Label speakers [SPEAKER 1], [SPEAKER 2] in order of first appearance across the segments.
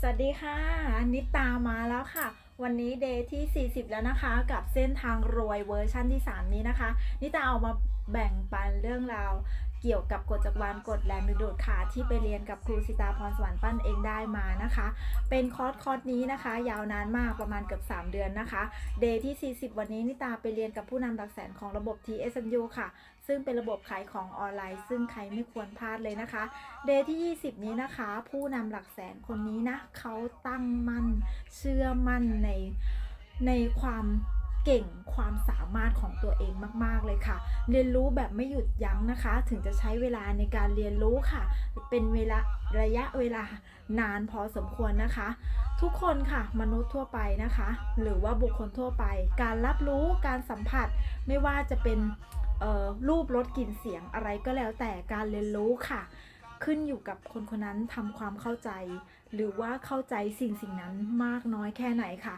[SPEAKER 1] สวัสดีค่ะนิตามาแล้วค่ะ วันนี้เดย์ที่ 40 แล้วนะคะ กับเส้นทางรวยเวอร์ชั่นที่ 3 นี้นะคะ นิตาเอามาแบ่งปันเรื่องราว เกี่ยวกับกฎจักรวาลกฎแรงดึงดูดค่ะที่ไปเรียนกับครูสิตาพรสวรรค์ปั้นเองได้มานะคะ เป็นคอร์สคอร์สนี้นะคะ ยาวนานมากประมาณเกือบ 3 เดือนนะคะเดย์ที่ 40 วันนี้นิตาไปเรียนกับผู้นำหลักแสนของระบบ TSMU ค่ะ ซึ่งเป็นระบบขายของออนไลน์ ซึ่งใครไม่ควรพลาดเลยนะคะเดย์ที่ 20 นี้นะคะ ผู้นำหลักแสนคนนี้นะเขาตั้งมั่นเชื่อมั่นในในความ เก่งความสามารถของตัวเองมาก ๆ เลยค่ะ เรียนรู้แบบไม่หยุดยั้งนะคะ ถึงจะใช้เวลาในการเรียนรู้ค่ะ เป็นเวลาระยะเวลานานพอสมควรนะคะ ทุกคนค่ะ มนุษย์ทั่วไปนะคะ หรือว่าบุคคลทั่วไป การรับรู้การสัมผัสไม่ว่าจะเป็นรูปรสกลิ่นเสียงอะไรก็แล้วแต่การเรียนรู้ค่ะ ขึ้นอยู่กับคนคนนั้นทำความเข้าใจ หรือว่าเข้าใจสิ่งสิ่งนั้นมากน้อยแค่ไหนค่ะ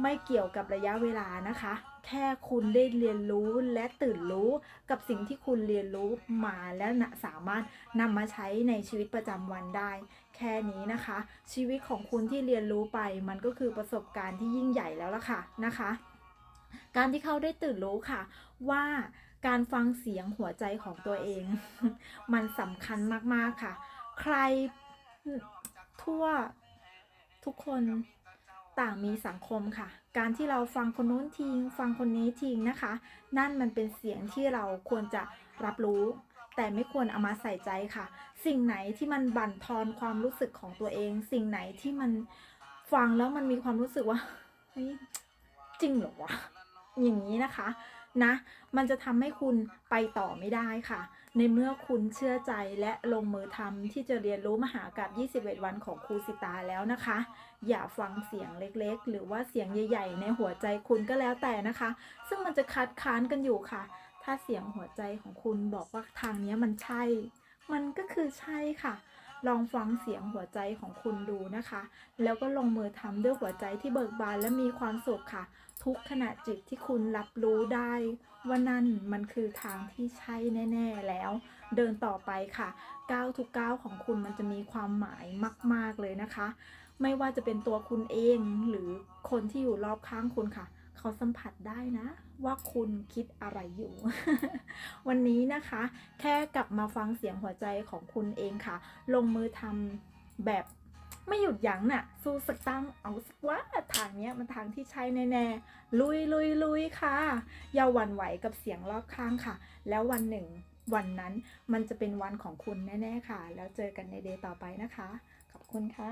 [SPEAKER 1] ไม่เกี่ยวกับระยะเวลานะคะ แค่คุณได้เรียนรู้และตื่นรู้กับสิ่งที่คุณเรียนรู้มาและนะสามารถนำมาใช้ในชีวิตประจำวันได้ แค่นี้นะคะ ชีวิตของคุณที่เรียนรู้ไป มันก็คือประสบการณ์ที่ยิ่งใหญ่แล้วล่ะค่ะนะคะ การที่เขาได้ตื่นรู้ค่ะ ว่าการฟังเสียงหัวใจของตัวเอง มันสำคัญมากๆค่ะ ใครทั่วทุกคน ต่างมีสังคมค่ะ การที่เราฟังคนนู้นทิ้งฟังคนนี้ทิ้งนะคะ นั่นมันเป็นเสียงที่เราควรจะรับรู้ แต่ไม่ควรเอามาใส่ใจค่ะ สิ่งไหนที่มันบั่นทอนความรู้สึกของตัวเอง สิ่งไหนที่มันฟังแล้วมันมีความรู้สึกว่าเฮ้ยจริงเหรอวะอย่างนี้นะคะ นะ มันจะทำให้คุณไปต่อไม่ได้ค่ะ ในเมื่อคุณเชื่อใจและลงมือทำที่จะเรียนรู้มหากับ 21 วันของครูสิตาแล้วนะคะ อย่าฟังเสียงเล็กๆ หรือว่าเสียงใหญ่ๆ ในหัวใจคุณก็แล้วแต่นะคะ ซึ่งมันจะคัดค้านกันอยู่ค่ะ ถ้าเสียงหัวใจของคุณบอกว่าทางนี้มันใช่ มันก็คือใช่ค่ะ ลองฟังเสียงหัวใจของคุณดูนะคะ แล้วก็ลงมือทำด้วยหัวใจที่เบิกบานและมีความสุขค่ะ ทุกขณะจิตที่คุณรับรู้ได้ว่านั่นมันคือทางที่ใช่แน่ ๆแล้ว เดินต่อไปค่ะก้าวทุกก้าวของคุณมันจะมีความหมายมาก ๆเลยนะคะ ไม่ว่าจะเป็นตัวคุณเองหรือคนที่อยู่รอบข้างคุณค่ะ เขาสัมผัสได้นะ ว่าคุณคิดอะไรอยู่ วันนี้นะคะ แค่กลับมาฟังเสียงหัวใจของคุณเองค่ะ ลงมือทำแบบไม่หยุดยั้งน่ะ สู้สักตั้งเอาสักว่าทางเนี้ยมันทางที่ใช่แน่ๆ ลุยลุยลุยค่ะ อย่าหวั่นไหวกับเสียงรอบข้างค่ะ แล้ววันหนึ่งวันนั้นมันจะเป็นวันของคุณแน่ ๆ ค่ะ แล้วเจอกันในเดย์ต่อไปนะคะ ขอบคุณค่ะ